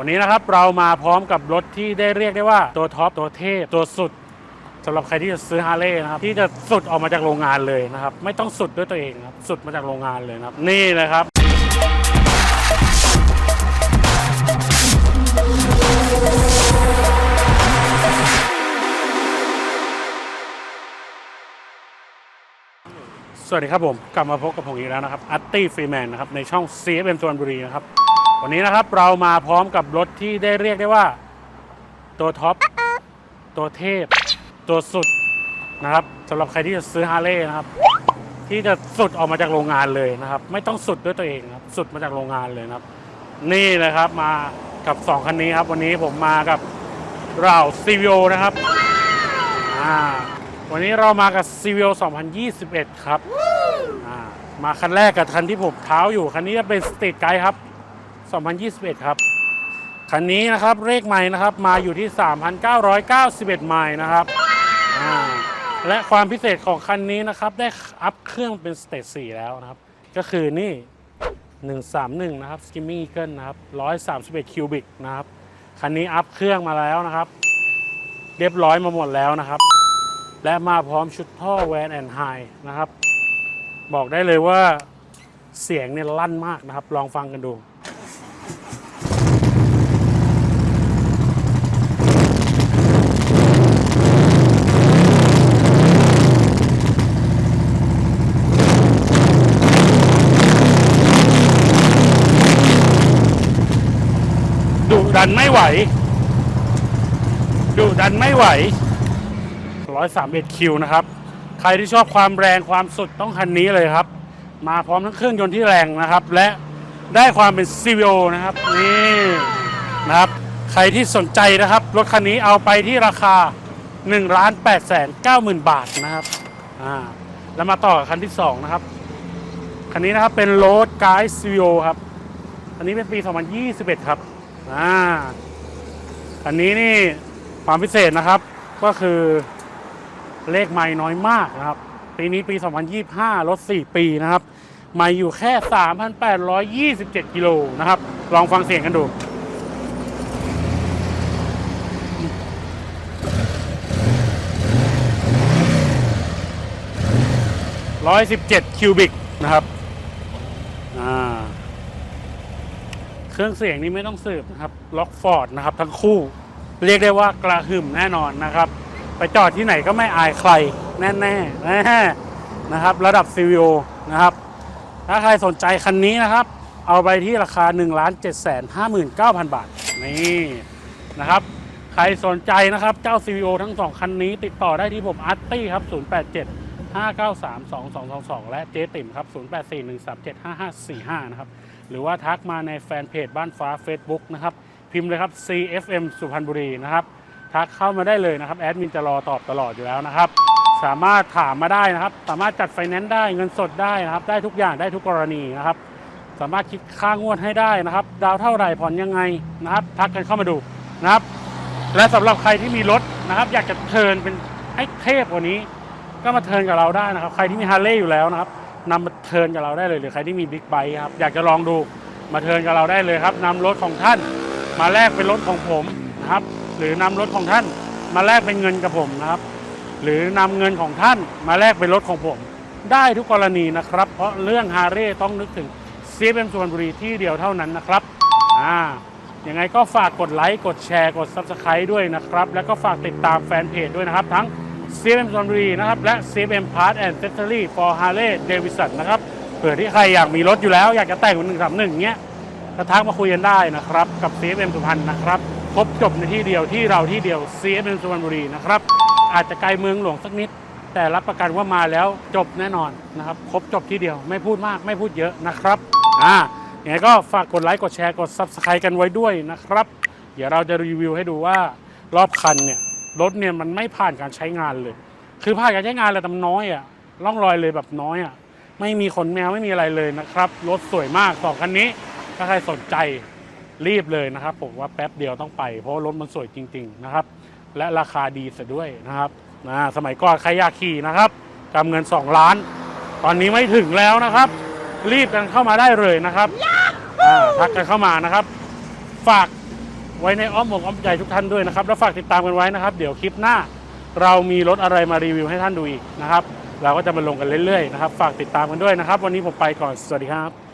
วันนี้นะครับเรามาพร้อมกับรถที่ได้เรียกได้ว่าตัวท็อปตัวเทพตัวสุดสำหรับใครที่จะซื้อฮาร์เลย์นะครับที่จะสุดออกมาจากโรงงานเลยนะครับ ไม่ต้องสุดด้วยตัวเองนะครับสุดมาจากโรงงานเลยนะครับ นี่เลยครับ สวัสดีครับผม กลับมาพบกับผมอีกแล้วนะครับ อัตตี้ฟรีแมนนะครับ ในช่อง CFM สุวรรณบุรีนะครับ วันนี้นะครับเรามาพร้อมกับรถที่ได้เรียกได้ว่า ตัวท็อป ตัวเทพ ตัวสุดนะครับสำหรับใครที่จะซื้อฮาร์เลย์นะครับ ที่จะสุดออกมาจากโรงงานเลยนะครับ ไม่ต้องสุดด้วยตัวเองครับสุดมาจากโรงงานเลยนะครับ นี่เลยครับมากับ2คันนี้ครับ วันนี้ผมมากับเราซีวิโอนะครับวันนี้เรามากับ c v o 2021 ครับอ่ามาคันแรกกับคันที่ผมเท้าอยู่คันนี้จะเป็นสตรีทไกด์ครับ 2021 ครับ คันนี้นะครับเลขไมล์นะครับมาอยู่ที่ 3,991 ไมล์นะครับและความพิเศษของคันนี้นะครับ ได้อัพเครื่องเป็นสเตจ4แล้วนะครับ ก็คือนี่ 131 นะครับ Skimming Eagle นะครับ131 คิวบิกนะครับ คันนี้อัพเครื่องมาแล้วนะครับ เรียบร้อยมาหมดแล้วนะครับ และมาพร้อมชุดท่อแวนแอนไฮนะครับ บอกได้เลยว่าเสียงเนี่ยลั่นมากนะครับ ลองฟังกันดู ดันไม่ไหวดุดันไม่ไหว 131คิวนะครับ ใครที่ชอบความแรงความสุดต้องคันนี้เลยครับ มาพร้อมทั้งเครื่องยนต์ที่แรงนะครับ และได้ความเป็น CVO นะครับ นี่นะครับ ใครที่สนใจนะครับ รถคันนี้เอาไปที่ราคา1ล้าน8แสน9หมื่นบาทนะครับอ่าแล้วมาต่อกับคันที่ 2 นะครับ คันนี้นะครับเป็นโรถ Guide CVO ครับ อันนี้เป็นปี 2021 ครับ อ่าอันนี้นี่ความพิเศษนะครับก็คือเลขไม่น้อยมากนะครับ ปีนี้ปี 2025ลด4ปีนะครับ ไม่อยู่แค่ 3,827 กิโลนะครับ ลองฟังเสียงกันดู117คิวบิกนะครับ อ่า เครื่องเสียงนี้ไม่ต้องสืบนะครับล็อกฟอร์ดนะครับทั้งคู่ เรียกได้ว่ากระหึ่มแน่นอนนะครับ ไปจอดที่ไหนก็ไม่อายใครแน่ๆแน่นะครับ ระดับ CVO นะครับ ถ้าใครสนใจคันนี้นะครับ เอาไปที่ราคา 1 7 5 9 0 0 0 บาท นี่นะครับ ใครสนใจนะครับเจ้า CVO ทั้ง 2 คันนี้ติดต่อได้ที่ผมอาร์ตี้ครับ 087 593 2222 และเจ๊ติ่มครับ 0841375545 นะครับ หรือว่าทักมาในแฟนเพจบ้านฟ้า Facebook นะครับ พิมพ์เลยครับ CFM สุพรรณบุรีนะครับ ทักเข้ามาได้เลยนะครับ แอดมินจะรอตอบตลอดอยู่แล้วนะครับ สามารถถามมาได้นะครับ สามารถจัดไฟแนนซ์ได้เงินสดได้นะครับ ได้ทุกอย่างได้ทุกกรณีนะครับ สามารถคิดค่างวดให้ได้นะครับ ดาวเท่าไหร่ผ่อนยังไงนะครับ ทักกันเข้ามาดูนะครับ และสำหรับใครที่มีรถนะครับ อยากจะเทิร์นเป็นให้เทพกว่านี้ ก็มาเทิร์นกับเราได้นะครับ ใครที่มีฮาร์เลย์อยู่แล้วนะครับนำมาเทิร์นกับเราได้เลยหรือใครที่มีบิ๊กไบค์ครับอยากจะลองดูมาเทิร์นกับเราได้เลยครับนำรถของท่าน มาแลกเป็นรถของผมนะครับ หรือนำรถของท่าน มาแลกเป็นเงินกับผมนะครับ หรือนำเงินของท่านมาแลกเป็นรถของผม ได้ทุกกรณีนะครับ เพราะเรื่องฮาร์เร่ต้องนึกถึง CFM สุพรรณบุรีที่เดียวเท่านั้นนะครับอ่ายังไงก็ฝากกดไลค์ กดแชร์ กด Subscribe ด้วยนะครับ แล้วก็ฝากติดตามแฟนเพจด้วยนะครับ ทั้ง CFM สุพรรณบุรีนะครับ และ CFM Part and Accessory for Harley Davidson นะครับเผื่อที่ใครอยากมีรถอยู่แล้วอยากจะแต่งเป็นหนึ่งสามหนึ่งเงี้ยก็ทักมาคุยกันได้นะครับ กับ CFM สุพรรณนะครับครบจบในที่เดียวที่เราที่เดียว CFM สุพรรณบุรีนะครับ อาจจะไกลเมืองหลวงสักนิด แต่รับประกันว่ามาแล้วจบแน่นอนนะครับครบจบที่เดียวไม่พูดมากไม่พูดเยอะนะครับอ่าอย่างไรก็ฝากกดไลค์กดแชร์กด Subscribe กันไว้ด้วยนะครับ เดี๋ยวเราจะรีวิวให้ดูว่ารอบคันเนี่ย รถเนี่ยมันไม่ผ่านการใช้งานเลย คือผ่านการใช้งานเลยแต่มันน้อยอะร่องรอยเลยแบบน้อยอะไม่มีขนแมวไม่มีอะไรเลยนะครับรถสวยมากสองคันนี้ ถ้าใครสนใจรีบเลยนะครับ ผมว่าแป๊บเดียวต้องไป เพราะรถมันสวยจริง ๆนะครับ และราคาดีซะด้วยนะครับนะสมัยก่อนใครอยากขี่นะครับกำเงิน 2 ล้าน ตอนนี้ไม่ถึงแล้วนะครับ รีบกันเข้ามาได้เลยนะครับอ่าทักกันเข้ามานะครับ ฝาก ไว้ในอ้อมอกอ้อมใจทุกท่านด้วยนะครับ แล้วฝากติดตามกันไว้นะครับ เดี๋ยวคลิปหน้าเรามีรถอะไรมารีวิวให้ท่านดูอีกนะครับ เราก็จะมาลงกันเรื่อยๆนะครับ ฝากติดตามกันด้วยนะครับ วันนี้ผมไปก่อน สวัสดีครับ